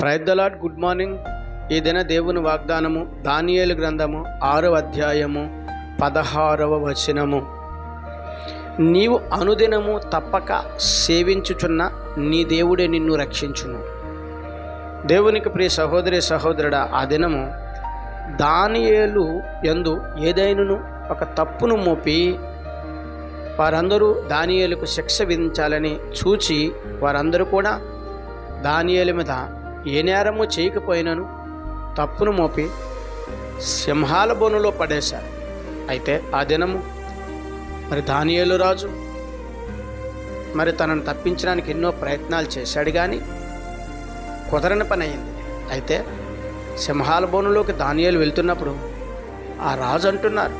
ప్రైద్దలాడ్ good morning ఈ దిన దేవుని వాగ్దానము దానియేలు గ్రంథము ఆరవ అధ్యాయము పదహారవ వచనము. నీవు అనుదినము తప్పక సేవించుచున్న నీ దేవుడే నిన్ను రక్షించును. దేవునికి ప్రియ సహోదరి సహోదరుడా ఆ దినము దానియేలు యందు ఏదైనను ఒక తప్పును మోపి వారందరూ దానియేలకు శిక్ష విధించాలని చూచి వారందరూ కూడా దానియేలు మీద ఏ నేరము చేయకపోయినను తప్పును మోపి సింహాల బోనులో పడేశారు. అయితే ఆ దినము మరి దానియేలు రాజు మరి తనను తప్పించడానికి ఎన్నో ప్రయత్నాలు చేశాడు కానీ కుదరని పని అయింది. అయితే సింహాల బోనులోకి దానియాలు వెళ్తున్నప్పుడు ఆ రాజు అంటున్నారు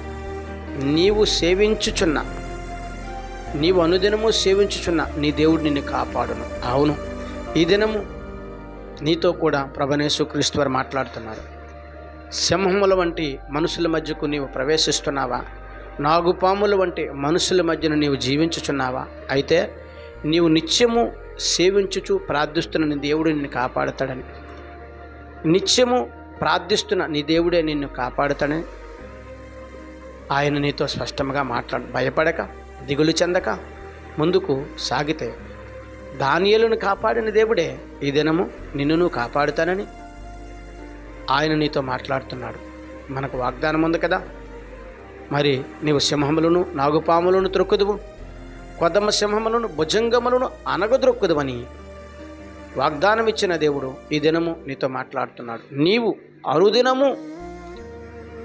నీవు సేవించుచున్న నీవు అనుదినము సేవించుచున్న నీ దేవుడు నిన్ను కాపాడును. అవును ఈ దినము నీతో కూడా ప్రభనేశు క్రీస్తు వారు మాట్లాడుతున్నారు. సింహముల వంటి మనుషుల మధ్యకు నీవు ప్రవేశిస్తున్నావా? నాగుపాముల వంటి మనుషుల మధ్యన నీవు జీవించుచున్నావా? అయితే నీవు నిత్యము సేవించుచు ప్రార్థిస్తున్న నీ దేవుడు నిన్ను కాపాడుతాడని. నిత్యము ప్రార్థిస్తున్న నీ దేవుడే నిన్ను కాపాడుతాడని ఆయన నీతో స్పష్టంగా మాట్లాడు. భయపడక దిగులు చెందక ముందుకు సాగితే దానియలను కాపాడిన దేవుడే ఈ దినము నిన్నును కాపాడుతానని ఆయన నీతో మాట్లాడుతున్నాడు. మనకు వాగ్దానం ఉంది కదా? మరి నీవు సింహములను నాగుపాములను త్రొక్కుదువు. కొద్దమ సింహములను భుజంగములను అనగద్రొక్కుదువని వాగ్దానం ఇచ్చిన దేవుడు ఈ దినము నీతో మాట్లాడుతున్నాడు. నీవు అనుదినము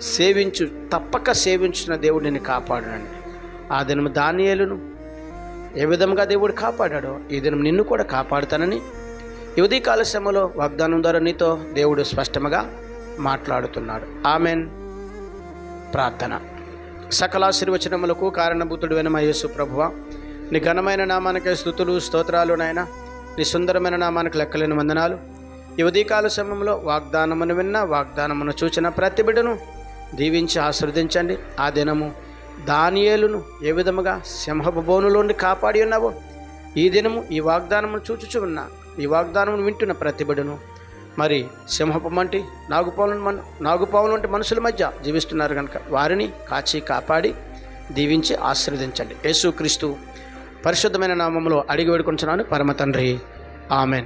సేవించు తప్పక సేవించిన దేవుడిని కాపాడునండి ఆ దినము దానియలను ఏ విధంగా దేవుడు కాపాడాడో ఈ దినం నిన్ను కూడా కాపాడుతానని ఈ ఉదయకాల వాగ్దానం ద్వారా నీతో దేవుడు స్పష్టంగా మాట్లాడుతున్నాడు. ఆమెన్. ప్రార్థన. సకలాశీర్వచనములకు కారణభూతుడు అయిన మా యేసు ప్రభువ నీ ఘనమైన నామానికి స్థుతులు స్తోత్రాలు నాయన. నీ సుందరమైన నామానికి లెక్కలేని వందనాలు. యువతీ కాల సమయంలో వాగ్దానమును విన్న వాగ్దానమును చూచిన ప్రతి బిడ్డను దీవించి ఆశ్రవదించండి. ఆ దినము దానియేలును ఏ విధముగా సింహపు బోనులోని కాపాడి ఉన్నావో ఈ దినము ఈ వాగ్దానమును చూచుచు ఉన్న. ఈ వాగ్దానమును వింటున్న ప్రతిబడును. మరి సింహపు వంటి నాగుపావుల మన నాగుపావులు వంటి మనుషుల మధ్య జీవిస్తున్నారు కనుక వారిని కాచి కాపాడి దీవించి ఆశీర్వదించండి. యేసుక్రీస్తు పరిశుద్ధమైన నామంలో అడిగి వేడుకుంటున్నాను పరమ తండ్రి. ఆమెన్.